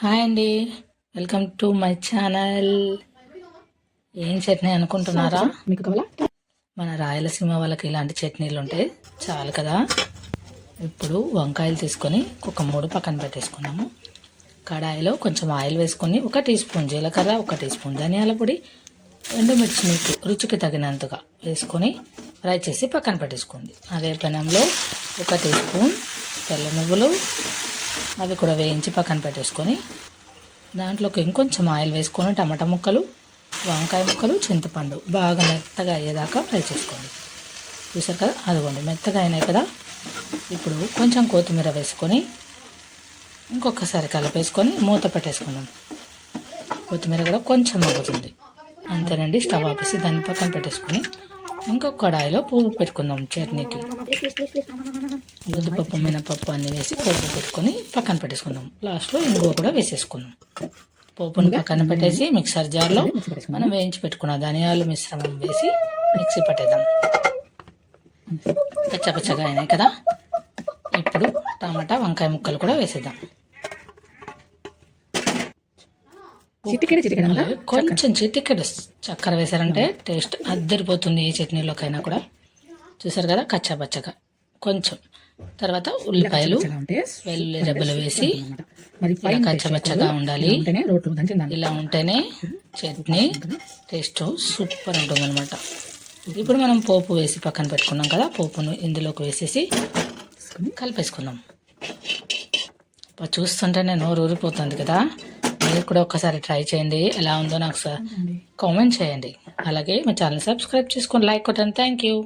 Hi అండి. Welcome to my channel. ఏం చట్నీ అనుకుంటున్నారా? మీకు కావాలా? మన రాయలసీమ వాళ్ళకి ఇలాంటి చట్నీలు ఉంటాయి చాలు కదా. ఇప్పుడు వంకాయలు తీసుకొని ఒక మూడు పక్కన పెట్టేసుకున్నాము. కడాయిలో కొంచెం ఆయిల్ వేసుకొని ఒక టీ స్పూన్ జీలకర్ర ఒక టీ స్పూన్ ధనియాల పొడి ఎండుమిర్చి మీకు రుచికి తగినంతగా వేసుకొని ఫ్రై చేసి పక్కన పెట్టేసుకోండి. అదే పెనంలో ఒక టీ స్పూన్ తెల్ల నువ్వులు అవి కూడా వేయించి పక్కన పెట్టేసుకొని దాంట్లోకి ఇంకొంచెం ఆయిల్ వేసుకొని టమాటా ముక్కలు వంకాయ ముక్కలు చింతపండు బాగా మెత్తగా అయ్యేదాకా ఫ్రై చేసుకోండి. చూసారు కదా? అదిగోండి మెత్తగా అయినాయి కదా? ఇప్పుడు కొంచెం కొత్తిమీర వేసుకొని ఇంకొకసారి కలిపేసుకొని మూత పెట్టేసుకున్నాం కొత్తిమీర కూడా కొంచెం మగ్గుతుంది. అంతేనండి స్టవ్ ఆపేసి దాన్ని పక్కన పెట్టేసుకొని ఇంకొక కడాయిలో పువ్వు పెట్టుకుందాం చట్నీకి. ఉద్దిపప్పు మినపప్పు అన్ని వేసి పోపు పెట్టుకొని పక్కన పెట్టేసుకుందాం. లాస్ట్లో ఇంగువ కూడా వేసేసుకుందాం. పోపుని పక్కన పెట్టేసి మిక్సర్ జార్లో మనం వేయించి పెట్టుకున్న ధనియాలు మిశ్రమం వేసి మిక్సీ పట్టేద్దాం. పచ్చపచ్చగా అయినాయి కదా? ఇప్పుడు టమాటా వంకాయ ముక్కలు కూడా వేసేద్దాం. చిటికెడ చిటికెడ కొంచెం చిటికెడు చక్కెర వేశారంటే టేస్ట్ అద్దరిపోతుంది ఏ చట్నీలోకైనా కూడా. చూసారు కదా కచ్చా పచ్చగా. కొంచెం. తర్వాత ఉల్లిపాయలు వెల్లుల్లి రెబ్బలు వేసి కచ్చపచ్చగా ఉండాలి. ఇలా ఉంటేనే చట్నీ టేస్ట్ సూపర్ ఉంటుంది అనమాట ఇప్పుడు మనం పోపు వేసి పక్కన పెట్టుకున్నాం కదా పోపును ఇందులోకి వేసేసి కలిపేసుకుందాం. చూస్తుంటేనే నోరు ఊరిపోతుంది కదా. మీరు కూడా ఒక్కసారి ట్రై చేయండి. ఎలా ఉందో నాకు కామెంట్ చేయండి. అలాగే మా ఛానల్ సబ్స్క్రైబ్ చేసుకొని లైక్ కొట్టండి. Thank you.